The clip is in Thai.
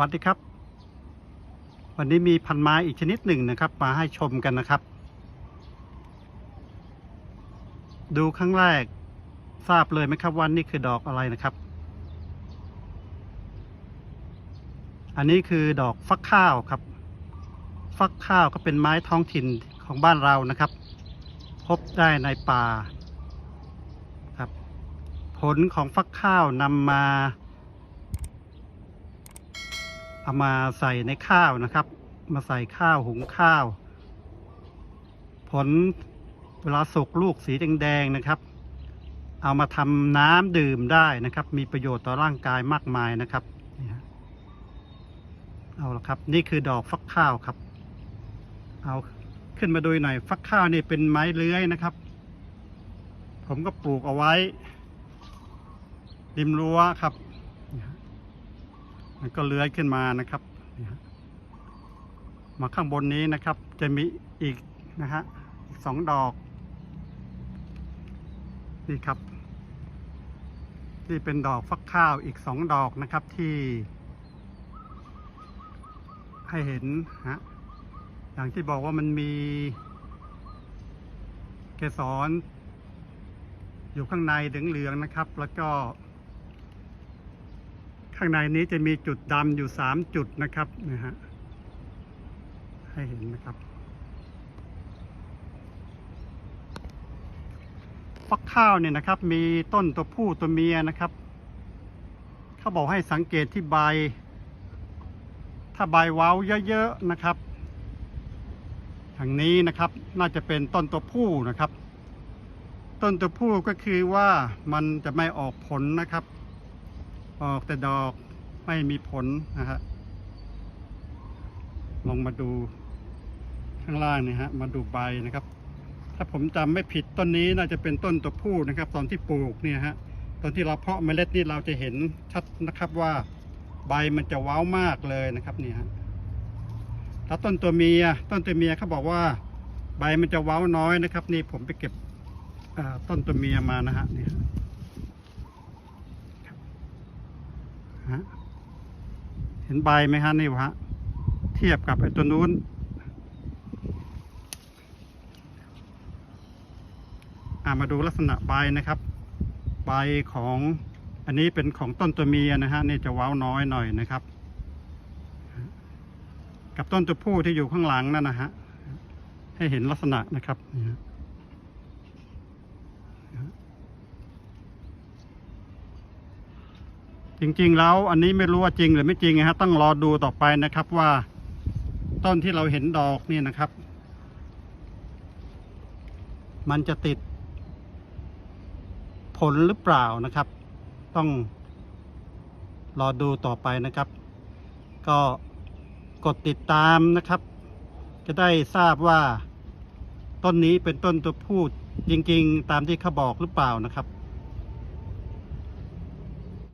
วัสดีครับ วันนี้มีพันไม้อีกชนิดหนึ่งนะครับ มาให้ชมกันนะครับ ดูครั้งแรกทราบเลยไหมครับว่านี่คือดอกอะไรนะครับ อันนี้คือดอกฟักข้าวครับ ฟักข้าวก็เป็นไม้ท้องถิ่นของบ้านเรานะครับ พบได้ในป่าครับ ผลของฟักข้าวนำมา เอามาใส่ในข้าวนะครับ มาใส่ข้าวหุงข้าว ผลเวลาสุกลูกสีแดงๆนะครับ เอามาทำน้ำดื่มได้นะครับ มีประโยชน์ต่อร่างกายมากมายนะครับเอาละครับ นี่คือดอกฟักข้าวครับ เอาขึ้นมาดูหน่อยฟักข้าวนี่เป็นไม้เลื้อยนะครับ ผมก็ปลูกเอาไว้ริมรั้วครับ ก็เลื้อยขึ้นมานะครับ มาข้างบนนี้นะครับ จะมีอีกนะฮะอีกสองดอก นี่ครับ นี่เป็นดอกฟักข้าวอีกสองดอกนะครับที่ ให้เห็นฮะอย่างที่บอกว่ามันมี เกสรอยู่ข้างในเหลืองๆนะครับ แล้วก็ ข้างในนี้จะมีจุดดำอยู่สามจุดนะครับนะฮะให้เห็นนะครับฟักข้าวเนี่ยนะครับ มีต้นตัวผู้ตัวเมียนะครับ เขาบอกให้สังเกตที่ใบ ถ้าใบเว้าเยอะๆนะครับทางนี้นะครับน่าจะเป็นต้นตัวผู้นะครับ ต้นตัวผู้ก็คือว่ามันจะไม่ออกผลนะครับ ออกแต่ดอกไม่มีผลนะฮะลองมาดูข้างล่างนี่ฮะมาดูใบนะครับ ถ้าผมจำไม่ผิดต้นนี้น่าจะเป็นต้นตัวผู้นะครับ ตอนที่ปลูกเนี่ยฮะตอนที่เราเพาะเมล็ดนี่เราจะเห็นชัดนะครับว่าใบมันจะว้าวมากเลยนะครับเนี่ยฮะถ้าต้นตัวเมียต้นตัวเมียเขาบอกว่า ใบมันจะว้าวน้อยนะครับ นี่ผมไปเก็บต้นตัวเมียมานะฮะเนี่ย ฮะเห็นใบไหมฮะนี่วะเทียบกับไอ้ตัวนู้น มาดูลักษณะใบนะครับ ใบของอันนี้เป็นของต้นตัวเมียนะฮะนี่จะเว้าน้อยหน่อยนะครับ กับต้นตัวผู้ที่อยู่ข้างหลังนั่นนะฮะให้เห็นลักษณะนะครับนี่ฮะ จริงๆแล้วอันนี้ไม่รู้ว่าจริงหรือไม่จริงนะฮะต้องรอดูต่อไปนะครับว่า ต้นที่เราเห็นดอกนี่นะครับ มันจะติด ผลหรือเปล่านะครับ ต้องรอดูต่อไปนะครับ ก็กดติดตามนะครับ จะได้ทราบว่า ต้นนี้เป็นต้นตัวพูดจริง ๆ ตามที่เขาบอกหรือเปล่านะครับ